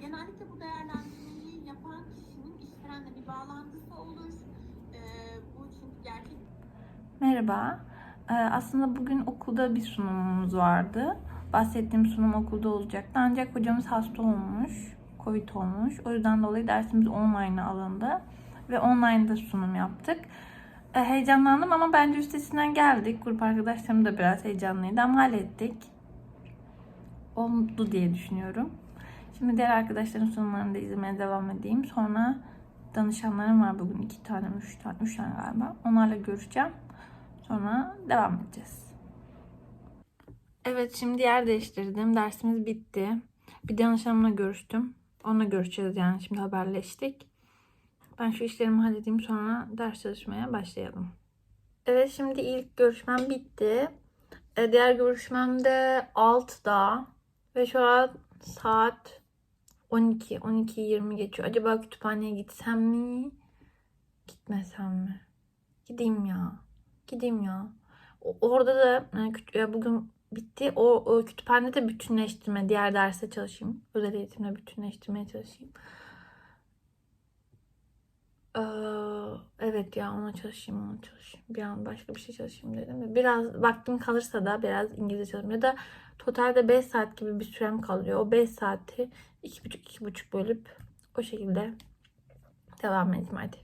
genellikle bu değerlendirmeyi yapan kişinin işverenle bir bağlantısı olur. Ee, bu çünkü gerçek Merhaba. Ee, Aslında bugün okulda bir sunumumuz vardı. Bahsettiğim sunum okulda olacaktı. Ancak hocamız hasta olmuş. Covid olmuş. O yüzden dolayı dersimiz online alındı. Ve online'da sunum yaptık. Ee, Heyecanlandım ama bence üstesinden geldik. Grup arkadaşlarım da biraz heyecanlıydı ama hallettik. Oldu diye düşünüyorum. Şimdi diğer arkadaşların sunumlarını da izlemeye devam edeyim. Sonra danışanlarım var bugün iki tane, üç tane, üç tane galiba. Onlarla görüşeceğim. Sonra devam edeceğiz. Evet şimdi yer değiştirdim. Dersimiz bitti. Bir danışanımla görüştüm. Onunla görüşeceğiz yani şimdi haberleştik. Ben şu işlerimi halledeyim sonra ders çalışmaya başlayalım. Evet şimdi ilk görüşmem bitti. E, Diğer görüşmem de 6'da. Ve şu an saat 12, 12.20 geçiyor. Acaba kütüphaneye gitsem mi? Gitmesem mi? Gideyim ya. Gideyim ya. Orada da e, bugün bitti. O, o kütüphanede de bütünleştirme, diğer derse çalışayım. Özel eğitimle bütünleştirmeye çalışayım. Ee, evet ya ona çalışayım, ona çalışayım. Bir an başka bir şey çalışayım dedim. de Biraz vaktim kalırsa da biraz İngilizce çalışayım. Ya da totalde 5 saat gibi bir sürem kalıyor. O 5 saati 2,5-2,5 bölüp o şekilde devam edeyim hadi.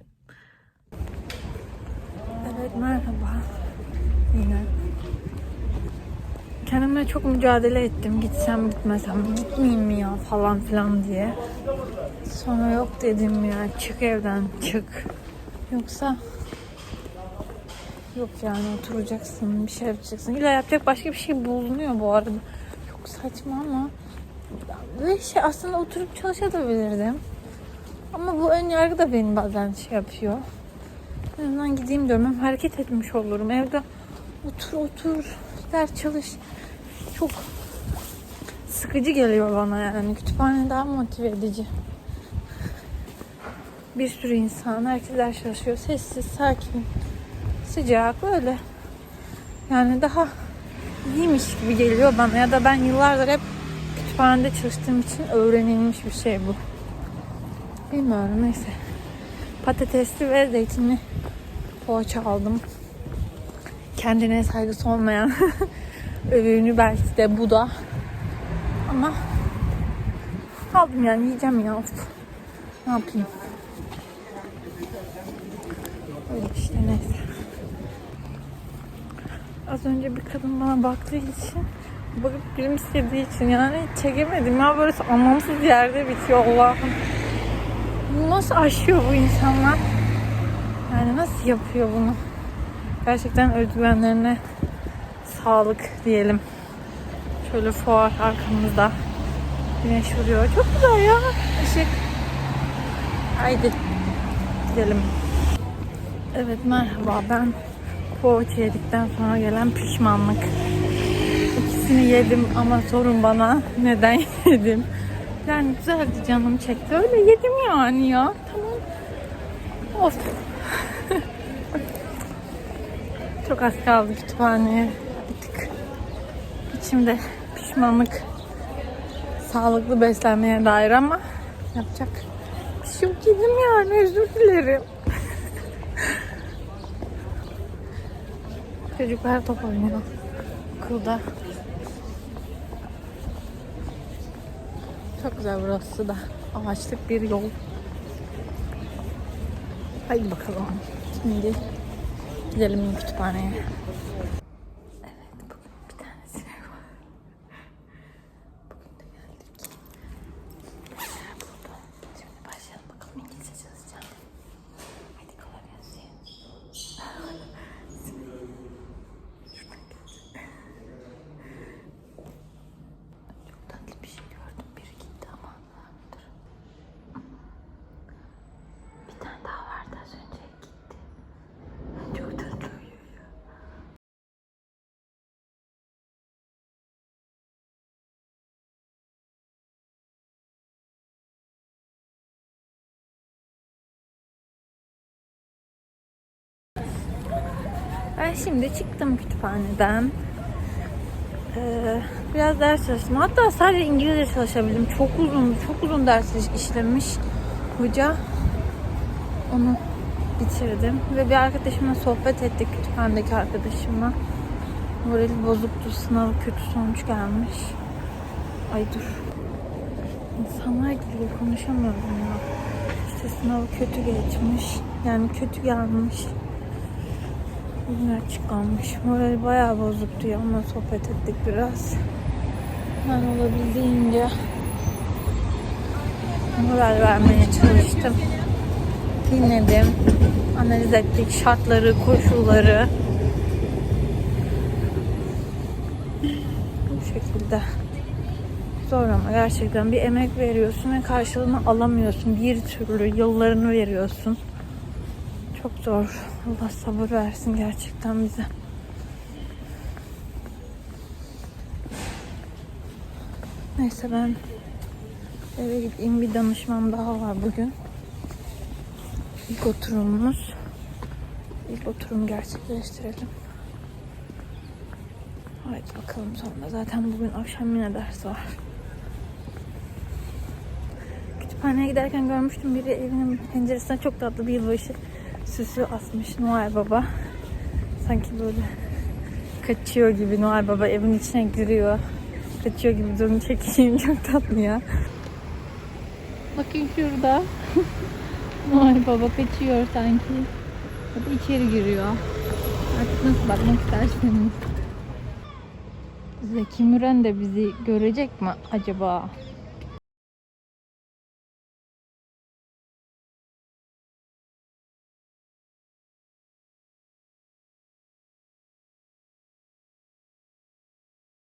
Evet merhaba. Yine. Kendimle çok mücadele ettim. Gitsem gitmesem gitmeyeyim mi ya falan filan diye. Sonra yok dedim ya çık evden çık. Yoksa yok yani oturacaksın bir şey yapacaksın. İlla yapacak başka bir şey bulunuyor bu arada. Çok saçma ama ve şey aslında oturup çalışabilirdim. Ama bu ön yargı da beni bazen şey yapıyor. En gideyim diyorum. Hem hareket etmiş olurum. Evde otur otur ders çalış. Çok sıkıcı geliyor bana yani. Kütüphane daha motive edici. Bir sürü insan, herkes ders çalışıyor. Sessiz, sakin, sıcak böyle. Yani daha iyiymiş gibi geliyor bana. Ya da ben yıllardır hep kütüphanede çalıştığım için öğrenilmiş bir şey bu. Bilmiyorum neyse. Patatesli ve zeytinli poğaça aldım. Kendine saygısı olmayan övünü belki de bu da. Ama aldım yani yiyeceğim ya. Ne yapayım? Öyle işte neyse. Az önce bir kadın bana baktığı için bakıp gülümsediği için yani çekemedim ya böyle anlamsız yerde bitiyor Allah'ım. Nasıl aşıyor bu insanlar? Yani nasıl yapıyor bunu? Gerçekten özgüvenlerine sağlık diyelim. Şöyle fuar arkamızda. Güneş vuruyor. Çok güzel ya. Işık. Haydi gidelim. Evet merhaba ben poğaça yedikten sonra gelen pişmanlık. İkisini yedim ama sorun bana neden yedim. Yani güzeldi canım çekti. Öyle yedim yani ya. Tamam. Of. Çok az kaldı kütüphaneye. Bir tık. İçimde pişmanlık. Sağlıklı beslenmeye dair ama yapacak yedim yani özür dilerim. Çocuklar top oynuyor okulda. Çok güzel burası da. Ağaçlık bir yol. Haydi bakalım. Şimdi gidelim kütüphaneye. Evet bugün bir tane sınav var. Bugün de geldik. Burada. Şimdi başlayalım bakalım İngilizce çalışacağım. Haydi kolay gelsin. Çok tatlı bir şey gördüm. Biri gitti ama. Dur. Bir tane daha vardı az önce gitti. Çok tatlı uyuyor ya. Ben şimdi çıktım kütüphaneden. Ee, Biraz ders çalıştım. Hatta sadece İngilizce çalışabildim. Çok uzun, çok uzun ders işlemiş hoca. Onu bitirdim. Ve bir arkadaşımla sohbet ettik. Kütüphanedeki arkadaşımla. Morali bozuktu. Sınavı kötü sonuç gelmiş. Ay dur. İnsanlar geliyor. Konuşamıyorum ya. İşte sınavı kötü geçmiş. Yani kötü gelmiş. Bugün açık kalmış. Morali bayağı bozuktu ya. Onunla sohbet ettik biraz. Ben olabildiğince moral vermeye çalıştım. Dinledim. Analiz ettik şartları, koşulları. Bu şekilde. Zor ama gerçekten bir emek veriyorsun ve karşılığını alamıyorsun. Bir türlü yıllarını veriyorsun. Çok zor. Allah sabır versin gerçekten bize. Neyse ben eve gideyim. Bir danışmam daha var bugün. İlk oturumumuz. İlk oturumu gerçekleştirelim. Haydi bakalım sonra. Zaten bugün akşam yine ders var. Kütüphaneye giderken görmüştüm biri evinin penceresine çok tatlı bir yılbaşı süsü asmış Noel Baba. Sanki böyle kaçıyor gibi Noel Baba evin içine giriyor. Kaçıyor gibi durun çekeyim çok tatlı ya. Bakın şurada. Noel Baba kaçıyor sanki. Ya da içeri giriyor. Artık nasıl bakmak isterseniz. Zeki Müren de bizi görecek mi acaba?